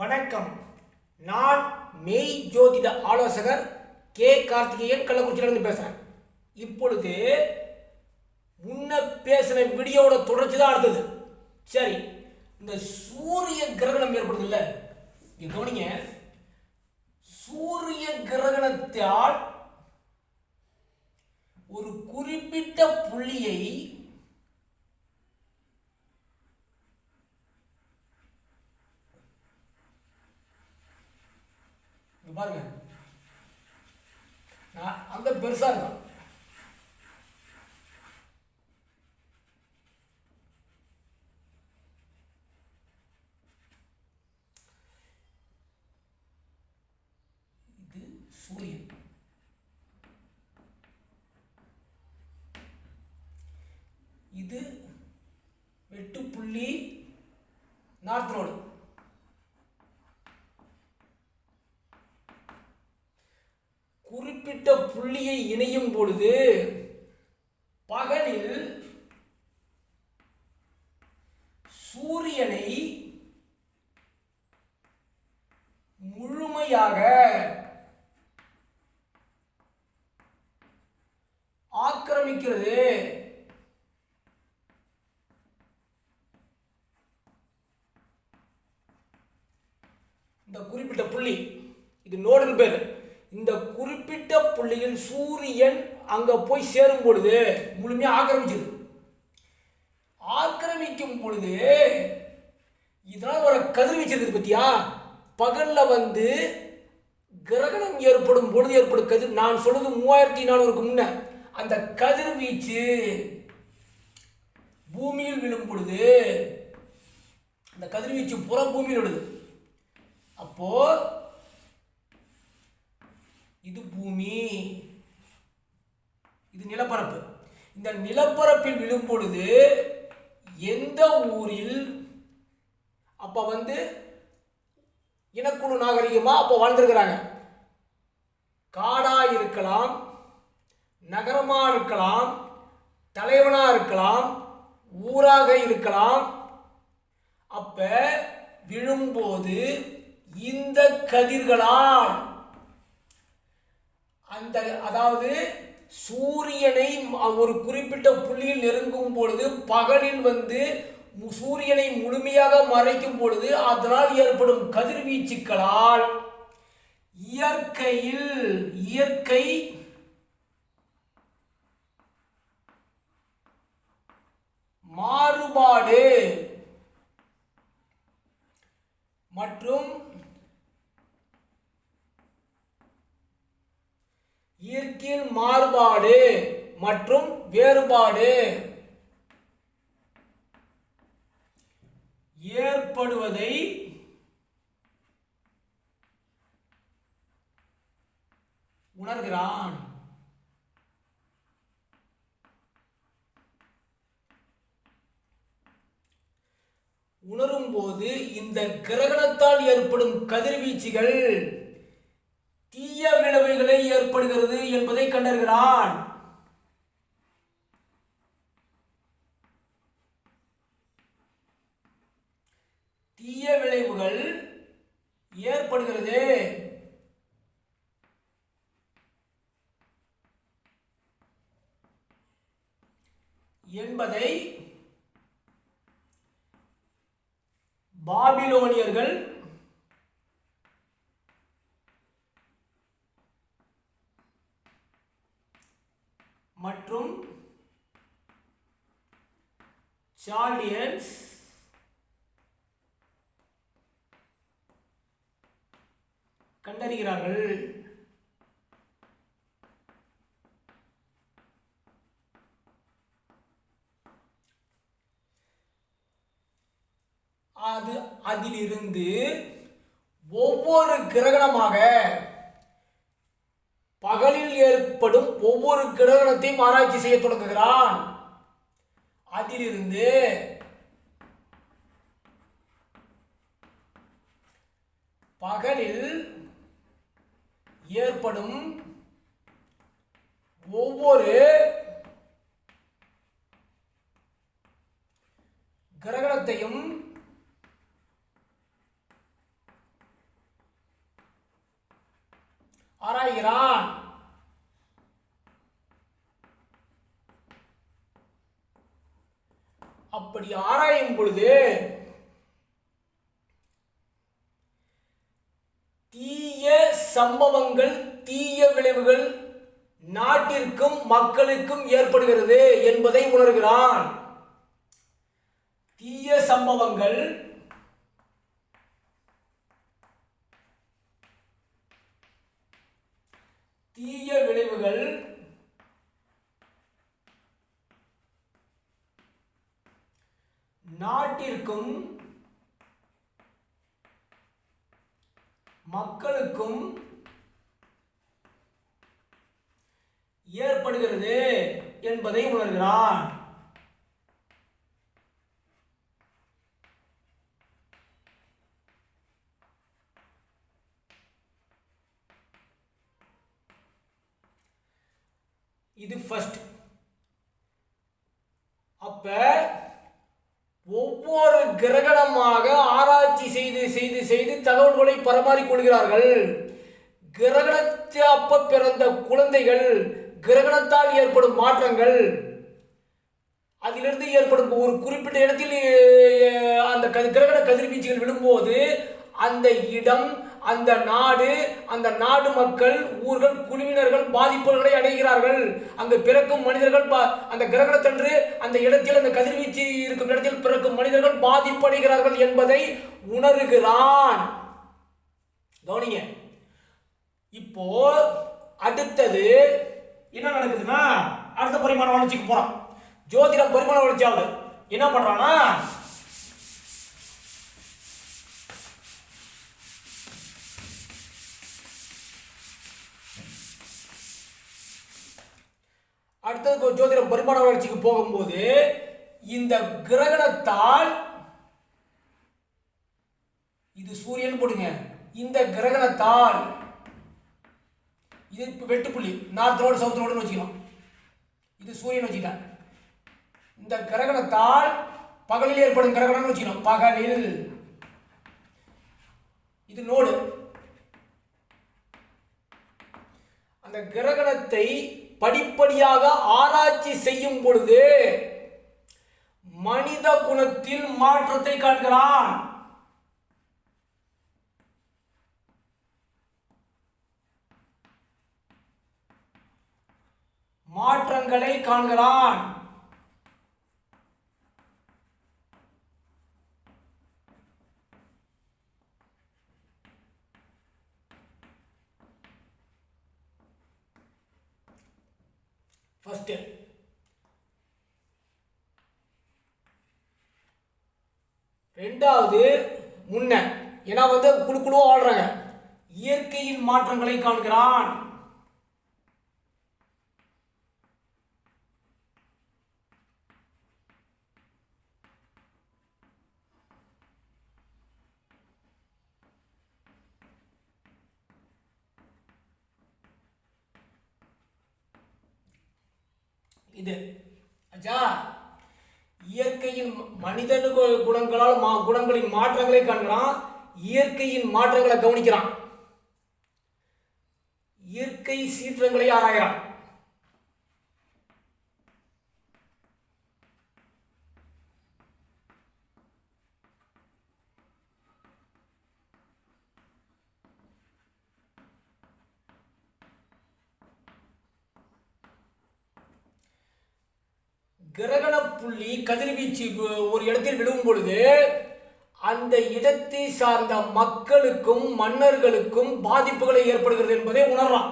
வணக்கம். நான் மெய் ஜோதிட ஆலோசகர் கே. கார்த்திகேயன் கள்ளக்குறிச்சியிலிருந்து பேசுகிறேன் இப்பொழுது முன்ன பேசின வீடியோட தொடர்ச்சி தான் அடுத்தது. சரி இந்த சூரிய கிரகணம் ஏற்படுது இல்ல இங்க கவனிங்க. சூரிய கிரகணத்தால் ஒரு குறிப்பிட்ட புள்ளியை இங்க பாருங்க நான் அந்த இருக்கும் இது சூரியன் இது வெட்டுப்புள்ளி நார்த் ரோடு குறிப்பிட்ட புள்ளியை இணையும் பொழுது பகலில் சூரியனை முழுமையாக ஆக்கிரமிக்கிறது. இந்த குறிப்பிட்ட புள்ளி இது நோடுன்னு பேர். இந்த குறிப்பிட்ட புள்ளியில் சூரியன் அங்கே போய் சேரும் பொழுது முழுமையாக ஆக்கிரமிச்சது ஆக்கிரமிக்கும் பொழுது இதனால் ஒரு கதிர்வீச்சு இருக்குது பத்தியா? பகலில் வந்து கிரகணம் ஏற்படும் பொழுது ஏற்படும் கதிர். நான் சொல்றது மூவாயிரத்தி நானூறுக்கு முன்ன. அந்த கதிர்வீச்சு பூமியில் விழும் பொழுது அந்த கதிர்வீச்சு புற பூமியில் விழுது. அப்போது இது பூமி. இது நிலப்பரப்பு. இந்த நிலப்பரப்பில் விழும் பொழுது எந்த ஊரில் அப்ப வந்து இனக்குழு நாகரிகமா அப்ப வாழ்ந்திருக்கிறாங்க? காடா இருக்கலாம் நகரமா இருக்கலாம் தலைவனா இருக்கலாம் ஊராக இருக்கலாம். அப்ப விழும்போது இந்த கதிர்களால் அந்த அதாவது சூரியனை ஒரு குறிப்பிட்ட புள்ளியில் நெருங்கும் பொழுது பகலில் வந்து மு- சூரியனை முழுமையாக மறைக்கும் பொழுது அதனால் ஏற்படும் கதிர்வீச்சுக்களால் இயற்கையில் இயற்கை மாறுபாடு மற்றும் இயற்கையில் மாறுபாடு மற்றும் வேறுபாடு. ஏற்படுவதை உணர்கிறான். உணரும்போது இந்த கிரகணத்தால் ஏற்படும் கதிர்வீச்சுகள் தீய விளைவுகளை ஏற்படுகிறது என்பதை கண்டறிகிறான். தீய விளைவுகள் ஏற்படுகிறது. என்பதை பாபிலோனியர்கள் மற்றும் சார்லியன்ஸ் கண்டறிகிறார்கள். அது அதிலிருந்து ஒவ்வொரு கிரகணமாக பகலில் ஏற்படும் ஒவ்வொரு கிரகணத்தையும் ஆராய்ச்சி செய்ய தொடங்குகிறான். அதிலிருந்து பகலில் ஏற்படும் ஒவ்வொரு கிரகணத்தையும் ஆராய்கிறான் அப்படி ஆராயும் பொழுது தீய சம்பவங்கள் தீய விளைவுகள் நாட்டிற்கும் மக்களுக்கும் ஏற்படுகிறது என்பதை உணர்கிறான். தீய சம்பவங்கள் தீய விளைவுகள் நாட்டிற்கும் மக்களுக்கும் ஏற்படுகிறது என்பதை உணர்கிறான். இது ஃபர்ஸ்ட் அப்ப ஒவ்வொரு கிரகணமாக ஆராய்ச்சி செய்து செய்து செய்து தகவல்களை பரமாறிக்கொள்கிறார்கள் கிரகணத்தை அப்ப பிறந்த குழந்தைகள் கிரகணத்தால் ஏற்படும் மாற்றங்கள் அதிலிருந்து ஏற்படும் ஒரு குறிப்பிட்ட இடத்தில் அந்த கிரகண கதிர்வீச்சுகள் விழும்போது அந்த இடம் அந்த நாடு அந்த நாடு மக்கள் ஊர்கள் குழுவினர்கள் பாதிப்புகளை அடைகிறார்கள். அங்கு பிறக்கும் மனிதர்கள் அந்த கிரகணத்தன்று அந்த இடத்தில் அந்த கதிர்வீச்சு இருக்கும் இடத்தில் பிறக்கும் மனிதர்கள் பாதிப்படைகிறார்கள் என்பதை உணர்கிறான். கவனிங்க. இப்போ அடுத்தது என்ன நடக்குதுன்னா அடுத்த பரிமாண வளர்ச்சிக்கு போறான். ஜோதிடம் பரிமாண வளர்ச்சி ஆகுது என்ன பண்ணுறான்னா அடுத்தது ஜோதிடம் பரிமாண வளர்ச்சிக்கு போகும்போது இந்த கிரகணத்தால் இது சூரியன் போடுங்க. இந்த கிரகணத்தால் இது இப்போ வெட்டுப்புள்ளி நார்த் ரோடு சவுத் ரோடுன்னு வச்சுக்கணும். இது சூரியன் வச்சுக்கிட்டேன் இந்த கிரகணத்தால் பகலில் ஏற்படும் கிரகணம்னு வச்சுக்கணும். பகலில். இது நோடு அந்த கிரகணத்தை படிப்படியாக ஆராய்ச்சி செய்யும் பொழுது மனித குணத்தில் மாற்றத்தை காண்கிறான். மாற்றங்களை காண்கிறான். ஃபர்ஸ்ட் ரெண்டாவது முன்ன. ஏன்னா வந்து குழு குழுவாக ஆடுறாங்க. இயற்கையின் மாற்றங்களை காண்கிறான். இது. ஆச்சா இயற்கையின் மனிதனு குணங்களால் மா குணங்களின் மாற்றங்களை காண்கிறான். இயற்கையின் மாற்றங்களை கவனிக்கிறான். இயற்கை சீற்றங்களை ஆராயிறான் கிரகண புள்ளி கதிர்வீச்சு ஒரு இடத்தில் விழும் பொழுது அந்த இடத்தை சார்ந்த மக்களுக்கும் மன்னர்களுக்கும் பாதிப்புகளை ஏற்படுகிறது என்பதை உணர்றான்.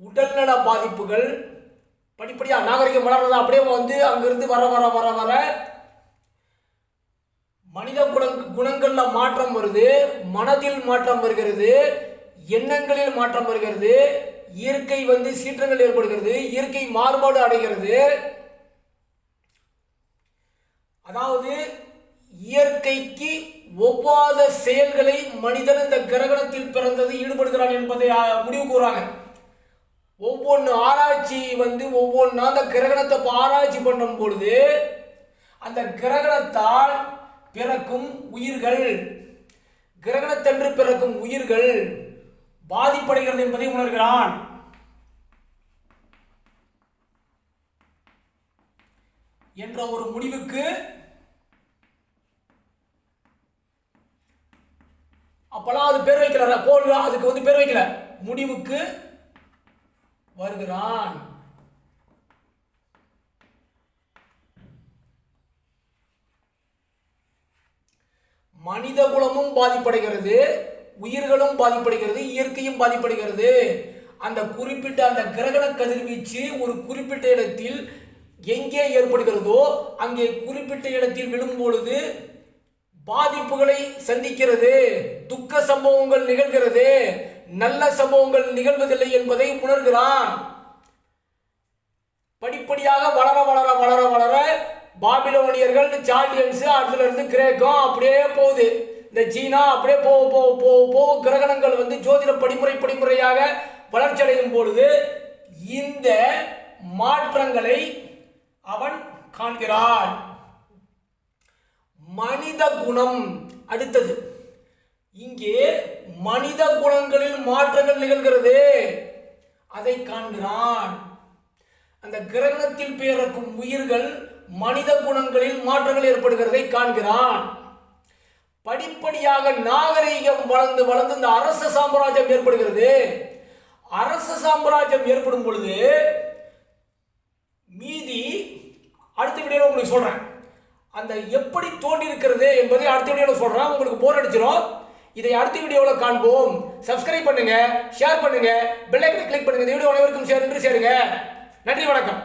உடல்நல பாதிப்புகள் படிப்படியாக நாகரிகம் வளர்றதா அப்படியே வந்து அங்கிருந்து வர வர வர வர மனித குண குணங்களில் மாற்றம் வருது மனதில் மாற்றம் வருகிறது எண்ணங்களில் மாற்றம் வருகிறது இயற்கை வந்து சீற்றங்கள் ஏற்படுகிறது இயற்கை மாறுபாடு அடைகிறது. அதாவது இயற்கைக்கு ஒவ்வாத செயல்களை மனிதன் இந்த கிரகணத்தில் பிறந்தது ஈடுபடுகிறான் என்பதை முடிவு கூறாங்க. ஒவ்வொன்று ஆராய்ச்சி வந்து ஒவ்வொன்றா அந்த கிரகணத்தை ஆராய்ச்சி பண்ணும் பொழுது அந்த கிரகணத்தால் பிறக்கும் உயிர்கள் கிரகணத்தன்று பிறக்கும் உயிர்கள் பாதிப்படைகிறது என்பதை உணர்கிறான். என்ற ஒரு முடிவுக்கு அப்பெல்லாம் அது பேர் வைக்கல கோல் அதுக்கு வந்து பேர் வைக்கல. முடிவுக்கு வருகிறான். மனித குலமும் பாதிப்படைகிறது. உயிர்களும் பாதிப்படைகிறது இயற்கையும் பாதிப்படைகிறது. அந்த குறிப்பிட்ட அந்த கிரகண கதிர்வீச்சு ஒரு குறிப்பிட்ட இடத்தில் எங்கே ஏற்படுகிறதோ அங்கே குறிப்பிட்ட இடத்தில் விழும் பொழுது பாதிப்புகளை சந்திக்கிறது. துக்க சம்பவங்கள் நிகழ்கிறது. நல்ல சம்பவங்கள் நிகழ்வதில்லை என்பதை உணர்கிறான். படிப்படியாக வளர வளர வளர வளர பாபிலோனியர்கள் சார்டியன்ஸ் அதுல இருந்து கிரேக்கம் அப்படியே போகுது. இந்த சீனா அப்படியே போக போக போக போக கிரகணங்கள் வந்து ஜோதிட படிமுறை படிமுறையாக வளர்ச்சி அடையும் பொழுது இந்த மாற்றங்களை அவன் காண்கிறான். மனித குணம் அடுத்தது. இங்கே மனித குணங்களில் மாற்றங்கள் நிகழ்கிறது. அதை காண்கிறான். அந்த கிரகணத்தில் பிறக்கும் உயிர்கள் மனித குணங்களில் மாற்றங்கள் ஏற்படுகிறதை காண்கிறான். படிப்படியாக நாகரீகம் வளர்ந்து வளர்ந்து இந்த அரச சாம்ராஜ்யம் ஏற்படுகிறது. அரச சாம்ராஜ்யம் ஏற்படும் பொழுது மீதி அடுத்த வீடியோவில் உங்களுக்கு சொல்றேன். அந்த எப்படி தோண்டி இருக்கிறது என்பதை அடுத்த வீடியோவில் சொல்கிறேன் உங்களுக்கு போர் அடிச்சிடும் இதை அடுத்த வீடியோவில் காண்போம். சப்ஸ்கிரைப் பண்ணுங்க ஷேர் பண்ணுங்க பெல்லைக்கனை கிளிக் பண்ணுங்க. இந்த வீடியோ அனைவருக்கும் ஷேர் என்று சேருங்க. நன்றி வணக்கம்.